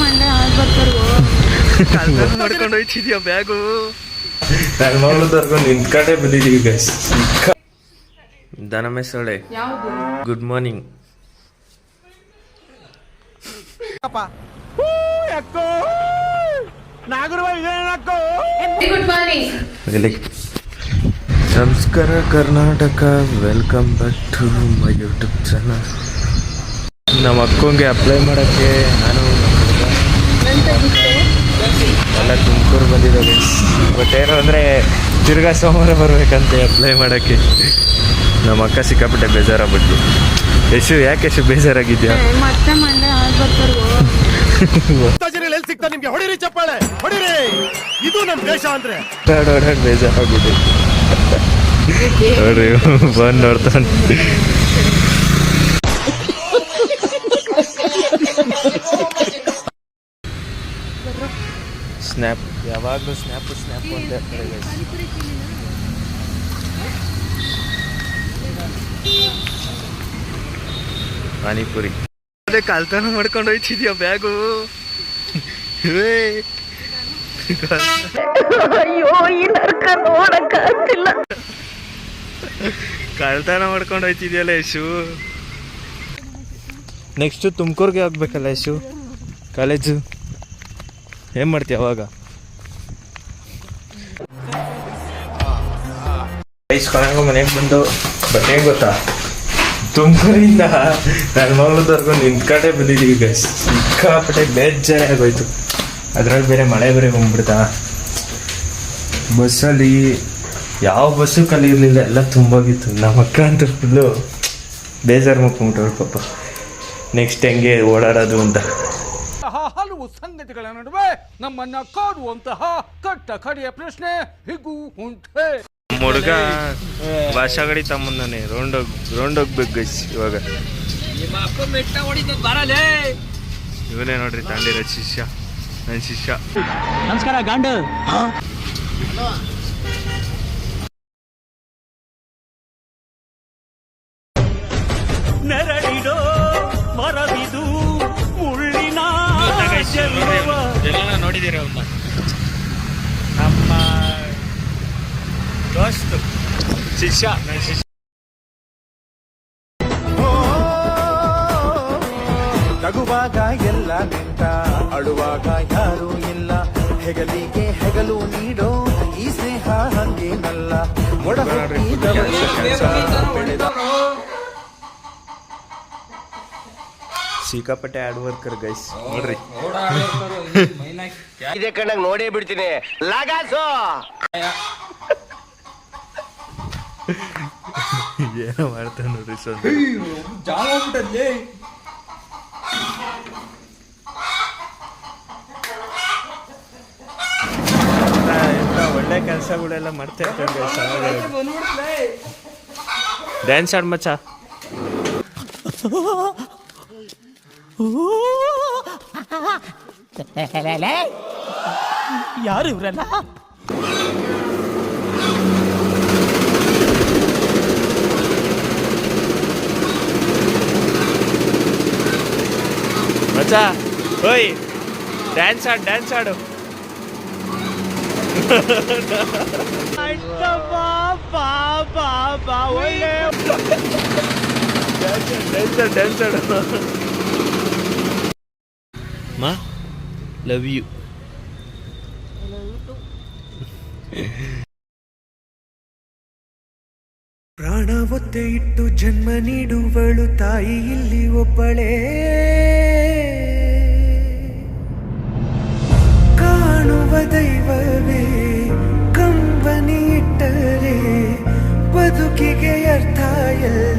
ಮಂಡೆ ಹಾಳು ಬರ್ತಾರೋ ಮಾಡ್ಕೊಂಡು ಹೋಯ್ತಿದ್ಯಾ ಬ್ಯಾಗು? ನನ್ನ ಮಗಳು ತರ್ಕೊಂಡು ನಿಂತ್ಕೊಂಡೇ ಬಂದಿದ್ದೀವಿ guys good morning good morning ಇಲ್ಲಿ ನಮಸ್ಕಾರ Karnataka welcome back to my YouTube channel ನಮ್ಮ ಅಕ್ಕಂಗೆ ಅಪ್ಲೈ ಮಾಡೋಕ್ಕೆ ನಾನು ಎಲ್ಲ ತುಮಕೂರು ಬಂದಿದ್ದಾವೆ. ಬಟ್ ಏನು ಅಂದರೆ ತಿರ್ಗಾ ಸೋಮವಾರ ಬರಬೇಕಂತೆ ಅಪ್ಲೈ ಮಾಡೋಕ್ಕೆ. ನಮ್ಮ ಅಕ್ಕ ಸಿಕ್ಕಾಪಟ್ಟೆ ಬೇಜಾರಾಗ್ಬಿಟ್ಟು ಯಶು ಯಾಕೆ ಯಶು ಬೇಜಾರಾಗಿದ್ಯಾ? ಮತ್ತೆ ಮಂಡೆ ಬಂದು ಬರ್ತಾರೋ ಯಾವಾಗಲೂ ಸ್ನ್ಯಾಪ್ ಸ್ನ್ಯಾಪ್ ಅಂತ ಇರ್ತಾರೆ ಪಾನಿಪುರಿ ಅದೇ ಕಲ್ತನ ಮಾಡ್ಕೊಂಡು ಹೋಯ್ತಿದ್ಯಾ ಬ್ಯಾಗು? ಕಳ್ತನ ಮಾಡ್ಕೊಂಡು ಹೋಯ್ತಿದ್ಯಲ್ಲ ಯಶು? ನೆಕ್ಸ್ಟು ತುಮಕೂರ್ಗೆ ಹೋಗ್ಬೇಕಲ್ಲ ಯಶು? ಕಾಲೇಜು ಏನು ಮಾಡ್ತೀಯ ಅವಾಗ? ಐಸ್ ಕೊನೆಗೂ ಮನೆಗೆ ಬಂದು ಬಟ್ ಹೆಂಗ್ ಗೊತ್ತಾ? ತುಮಕೂರಿಂದ ತರ್ಕೊಂಡು ಕಡೆ ಬಂದಿದ್ದೀವಿ ಗೈಸ್ ಸಿಕ್ಕಾಪಟ್ಟೆ ಬೇಜಾರೇ ಆಗೋಯ್ತು ಅದ್ರಲ್ಲಿ ಬೇರೆ ಮಳೆ ಬೇರೆ ಬಂದ್ಬಿಡ್ತಾ. ಬಸ್ಸಲ್ಲಿ ಯಾವ ಬಸ್ಸು ಖಾಲಿ ಇರಲಿಲ್ಲ ಎಲ್ಲ ತುಂಬೋಗಿತ್ತು. ನಮ್ಮ ಅಕ್ಕ ಅಂತ ಫುಲ್ಲು ಬೇಜಾರು ಮುಕ್ಕೊಂಬಿಟ್ಟವ್ರು ಪಾಪ. ನೆಕ್ಸ್ಟ್ ಹೆಂಗೆ ಓಡಾಡೋದು ಅಂತ. ಹಲವು ಸಂಗತಿಗಳ ನಡುವೆ ನಮ್ಮನ್ನ ಕಾಡುವಂತಹ ಕಟ್ಟ ಕಡೆಯ ಪ್ರಶ್ನೆ ಹೀಗೂ ಉಂಟೆ. ಹುಡುಗ ಭಾಷಾಗಡಿ ತಮ್ಮಂದಾನೆ ರೌಂಡ್ ಹೋಗ್ ರೌಂಡ್ ಹೋಗ್ಬೇಕು ಗೈಸ್ ಇವಾಗ ಇವನೇ ನೋಡ್ರಿ ತಾಂಡಿರ ಶಿಷ್ಯ ನನ್ನ ಶಿಷ್ಯ. ನಮಸ್ಕಾರ ಗಾಂಡು. ನೆರಳಿಡೋ ಮರವಿದು ಅವನ್ನ ನಮ್ಮ ದೋಸ್ತು, ಶಿಷ್ಯ. ನನ್ನ ಶಿಷ್ಯ ನಗುವಾಗ ಎಲ್ಲ ನಿಂತ ಅಳುವಾಗ ಯಾರೂ ಇಲ್ಲ. ಹೆಗಲಿಗೆ ಹೆಗಲು ನೀಡೋ ಸಿಕ್ಕಾಪಟ್ಟೆ ಆಡ್ ವರ್ಕರ್ ಗೈಸ್ ನೋಡ್ರಿ. ಇದೆ ಕಣ್ಣಾಗ ನೋಡೇ ಬಿಡ್ತೀನಿ. ಲಗಾಸು! ಏನೋ ಮಾಡ್ತಾನೆ ನೋಡ್ರಿ ಸರ್. ಒಳ್ಳೆ ಕೆಲಸಗಳೆಲ್ಲ ಮಾಡ್ತಾ ಇರ್ತಾರೆ ಡ್ಯಾನ್ಸ್ ಆಡ್ ಮಚ್ಚ. ಯಾರು ಇವ್ರಲ್ಲ ಮಚ್ಚ ಓಯ್ ಡ್ಯಾನ್ಸ್ ಆಡ್ ಡ್ಯಾನ್ಸ್ ಆಡು ಡ್ಯಾನ್ಸ್ ಡ್ಯಾನ್ಸ್ ಆಡು ಮಾ ಲವ್ ಯು ಪ್ರಾಣ ಒತ್ತೆ ಇಟ್ಟು ಜನ್ಮ ನೀಡುವಳು ತಾಯಿ ಇಲ್ಲಿ ಒಬ್ಬಳೇ. ಕಾಣುವ ದೈವವೇ ಕಂಬನಿ ಇಟ್ಟರೆ ಬದುಕಿಗೆ ಅರ್ಥ ಎಲ್ಲ.